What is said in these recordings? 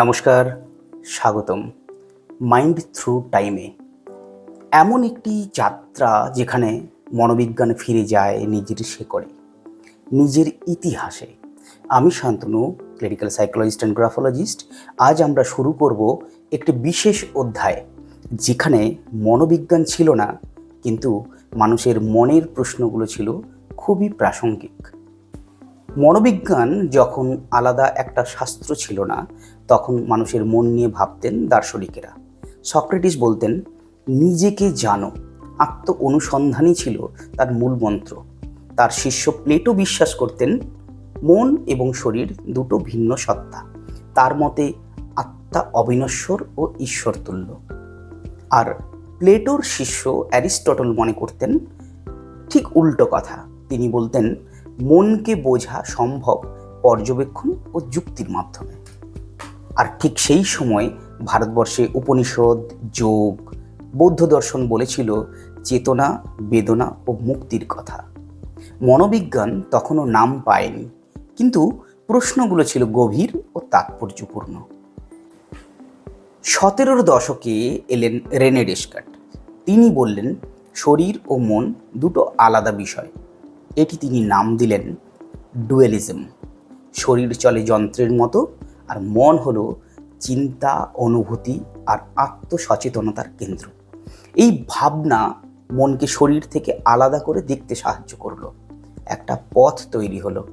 নমস্কার, স্বাগতম। Mind through টাইমে এমন একটি যাত্রা যেখানে মনোবিজ্ঞান ফিরে যায় নিজের শেকড়ে, নিজের ইতিহাসে। আমি Shantanu, clinical psychologist and graphologist. আজ আমরা শুরু করব একটি বিশেষ অধ্যায়, যেখানে মনোবিজ্ঞান ছিল না, কিন্তু মানুষের মনের প্রশ্নগুলো ছিল খুবই প্রাসঙ্গিক। মনোবিজ্ঞান যখন আলাদা একটা শাস্ত্র ছিল না, তখন মানুষের মন নিয়ে ভাবতেন দার্শনিকেরা। সক্রেটিস বলতেন, নিজেকে জানো আত্ম অনুসন্ধানই ছিল তার মূল মন্ত্র। তার শিষ্য প্লেটো বিশ্বাস করতেন, মন এবং শরীর দুটো ভিন্ন সত্তা। তার মতে আত্মা অবিনশ্বর ও ঈশ্বর তুল্য আর প্লেটোর শিষ্য অ্যারিস্টটল মনে করতেন, ঠিক উল্টো কথা। তিনি বলতেন মনকে বোঝা সম্ভব পর্যবেক্ষণ ও যুক্তির মাধ্যমে। আর ঠিক সেই সময় ভারতবর্ষে উপনিষদ, যোগ, বৌদ্ধ দর্শন বলেছিল চেতনা, বেদনা ও মুক্তির কথা। মনোবিজ্ঞান তখনও নাম পায়নি, কিন্তু প্রশ্নগুলো ছিল গভীর ও তাৎপর্যপূর্ণ। সতেরোর দশকে এলেন রেনে ডেস্কার্ট তিনি বললেন, শরীর ও মন দুটো আলাদা বিষয়। এটি তিনি নাম দিলেন ডুয়েলিজম। শরীর চলে যন্ত্রের মতো আর মন হলো চিন্তা, অনুভূতি আর আত্মসচেতনতার কেন্দ্র। এই ভাবনা মনকে শরীর থেকে আলাদা করে দেখতে সাহায্য করল। একটা পথ তৈরি হলো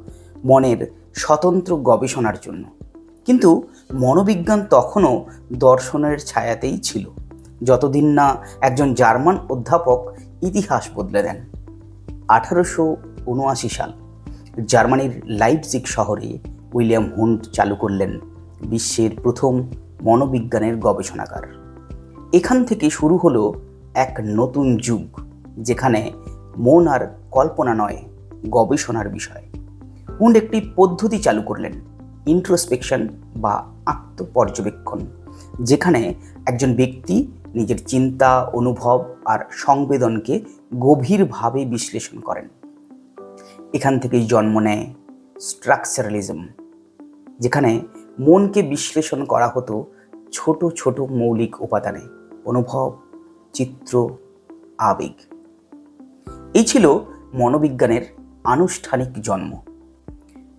মনের স্বতন্ত্র গবেষণার জন্য। কিন্তু মনোবিজ্ঞান তখনও দর্শনের ছায়াতেই ছিল। যতদিন না একজন জার্মান অধ্যাপক ইতিহাস বদলে দেন। আঠারোশো উনআশি সাল জার্মানির লাইপজিগ শহরে উইলিয়াম হুন্ড চালু করলেন বিশ্বের প্রথম মনোবিজ্ঞানের গবেষণাগার। এখান থেকে শুরু হলো এক নতুন যুগ, যেখানে মন আর কল্পনা নয়, গবেষণার বিষয়। হুন্ড একটি পদ্ধতি চালু করলেন ইন্ট্রোস্পেকশন বা আত্মপর্যবেক্ষণ, যেখানে একজন ব্যক্তি নিজের চিন্তা, অনুভব আর সংবেদনকে গভীরভাবে বিশ্লেষণ করেন। এখান থেকেই জন্ম নেয় স্ট্রাকচারালিজম যেখানে মনকে বিশ্লেষণ করা হতো ছোট ছোট মৌলিক উপাদানে, অনুভব, চিত্র, আবেগ। এই ছিল মনোবিজ্ঞানের আনুষ্ঠানিক জন্ম।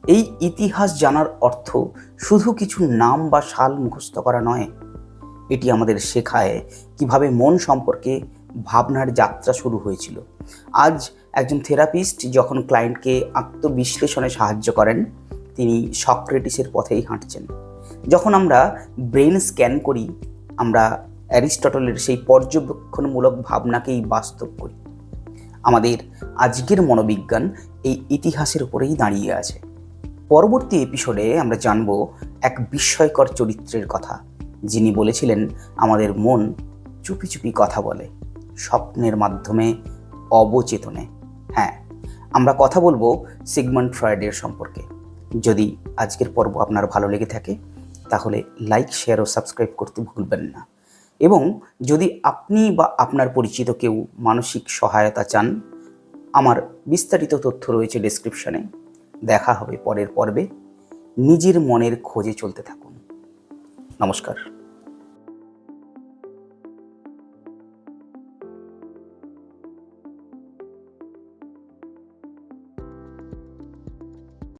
এই ইতিহাস জানার অর্থ শুধু কিছু নাম বা সাল মুখস্থ করা নয় এটি আমাদের শেখায় কীভাবে মন সম্পর্কে ভাবনার যাত্রা শুরু হয়েছিল। আজ একজন থেরাপিস্ট যখন ক্লায়েন্টকে আত্মবিশ্লেষণে সাহায্য করেন, তিনি সক্রেটিসের পথেই হাঁটছেন। যখন আমরা ব্রেন স্ক্যান করি, আমরা অ্যারিস্টটলের সেই পর্যবেক্ষণমূলক ভাবনাকেই বাস্তব করি। আমাদের আজকের মনোবিজ্ঞান এই ইতিহাসের উপরেই দাঁড়িয়ে আছে। পরবর্তী এপিসোডে আমরা জানব এক বিস্ময়কর চরিত্রের কথা। যিনি বলেছিলেন, আমাদের মন চুপি চুপি কথা বলে, স্বপ্নের মাধ্যমে অবচেতনে। হ্যাঁ আমরা কথা বলব সিগমন্ড ফ্রয়েডের সম্পর্কে। যদি আজকের পর্ব আপনার ভালো লেগে থাকে, তাহলে লাইক, শেয়ার ও সাবস্ক্রাইব করতে ভুলবেন না। এবং যদি আপনি বা আপনার পরিচিত কেউ মানসিক সহায়তা চান, আমার বিস্তারিত তথ্য রয়েছে ডেসক্রিপশনে। দেখা হবে পরের পর্বে। নিজের মনের খোঁজে চলতে থাকুন। নমস্কার।